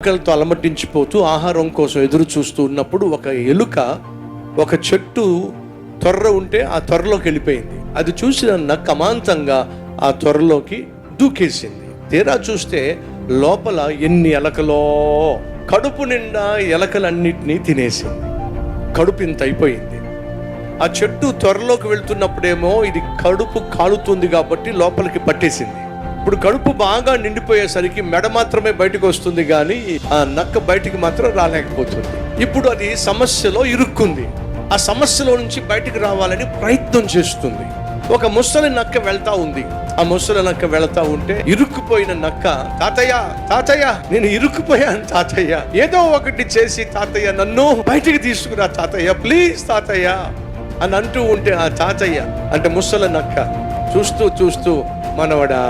ఆకలితో అలమటించిపోతూ ఆహారం కోసం ఎదురు చూస్తూ ఉన్నప్పుడు ఒక ఎలుక ఒక చెట్టు త్వర ఉంటే ఆ త్వరలోకి వెళ్ళిపోయింది. అది చూసిన నక్క అమాంతంగా ఆ త్వరలోకి దూకేసింది. తీరా చూస్తే లోపల ఎన్ని ఎలకలో కడుపు నిండా ఎలకలన్నిటినీ తినేసింది. కడుపు ఇంత అయిపోయింది. ఆ చెట్టు త్వరలోకి వెళ్తున్నప్పుడేమో ఇది కడుపు కాలుతుంది కాబట్టి లోపలికి పట్టేసింది. ఇప్పుడు కడుపు బాగా నిండిపోయేసరికి మెడ మాత్రమే బయటకు వస్తుంది కానీ ఆ నక్క బయటికి మాత్రం రాలేకపోతుంది. ఇప్పుడు అది సమస్యలో ఇరుక్కుంది. ఆ సమస్యలో నుంచి బయటికి రావాలని ప్రయత్నం చేస్తుంది. ఒక ముసలి నక్క వెళ్తా ఉంది. ఆ ముసలి నక్క వెళతా ఉంటే ఇరుక్కుపోయిన నక్క తాతయ్య తాతయ్య నేను ఇరుక్కుపోయాను తాతయ్య. ఏదో ఒకటి చేసి తాతయ్య నన్ను బయటికి తీసుకురా తాతయ్య. ప్లీజ్ తాతయ్య. అని అంటూ ఉంటే ఆ తాతయ్య అంటే ముసలి నక్క చూస్తూ చూస్తూ మనవడా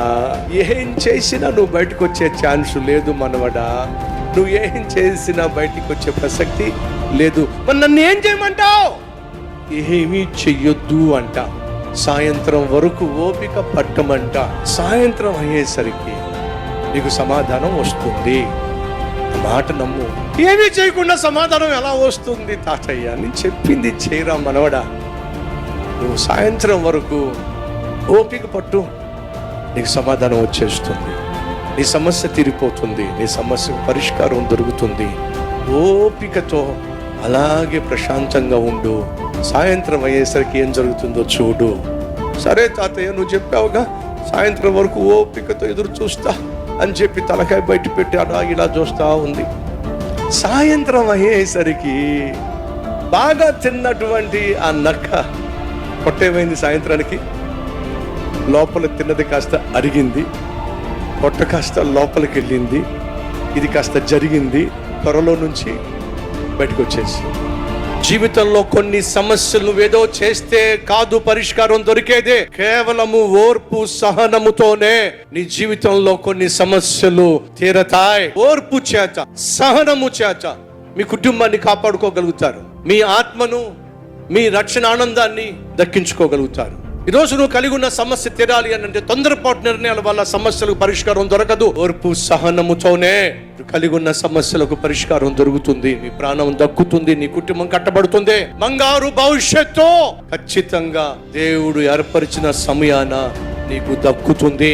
ఏం చేసినా నువ్వు బయటకు వచ్చే ఛాన్స్ లేదు మనవడా. నువ్వు ఏం చేసినా బయటికి వచ్చే ప్రసక్తి లేదు. మరి నన్ను ఏం చేయమంటావు? ఏమీ చెయ్యొద్దు అంట. సాయంత్రం వరకు ఓపిక పట్టమంట. సాయంత్రం అయ్యేసరికి నీకు సమాధానం వస్తుంది. మాట నమ్ము. ఏమీ చేయకుండా సమాధానం ఎలా వస్తుంది తాతయ్య? అని చెప్పింది చేయరా మనవడా. నువ్వు సాయంత్రం వరకు ఓపిక పట్టు నీకు సమాధానం వచ్చేస్తుంది. నీ సమస్య తీరిపోతుంది. నీ సమస్యకు పరిష్కారం దొరుకుతుంది. ఓపికతో అలాగే ప్రశాంతంగా ఉండు. సాయంత్రం అయ్యేసరికి ఏం జరుగుతుందో చూడు. సరే తాతయ్య నువ్వు చెప్పావుగా సాయంత్రం వరకు ఓపికతో ఎదురు చూస్తా అని చెప్పి తలకాయ బయట పెట్టి అలా ఇలా చూస్తా ఉంది. సాయంత్రం అయ్యేసరికి బాగా తిన్నటువంటి ఆ నక్క పొట్టేమైంది సాయంత్రానికి? లోపల తిన్నది కాస్త అరిగింది పొట్ట కాస్త లోపలికి వెళ్ళింది ఇది కాస్త జరిగింది త్వరలో నుంచి బయటకు వచ్చేసి జీవితంలో కొన్ని సమస్యలు నువ్వేదో చేస్తే కాదు పరిష్కారం దొరికేదే. కేవలము ఓర్పు సహనముతోనే నీ జీవితంలో కొన్ని సమస్యలు తీరతాయి. ఓర్పు చేత సహనము చేత మీ కుటుంబాన్ని కాపాడుకోగలుగుతారు. మీ ఆత్మను మీ రక్షణ ఆనందాన్ని దక్కించుకోగలుగుతారు. ఈరోజు నువ్వు కలిగి ఉన్న సమస్య తీరాలి అని అంటే తొందరపాటు నిర్ణయాల వల్ల సమస్యలకు పరిష్కారం దొరకదు. ఓర్పు సహనముతోనే కలిగి ఉన్న సమస్యలకు పరిష్కారం దొరుకుతుంది. నీ ప్రాణం దక్కుతుంది నీ కుటుంబం కట్టబడుతుంది. బంగారు భవిష్యత్తు! ఖచ్చితంగా దేవుడు ఏర్పరిచిన సమయాన నీకు దక్కుతుంది.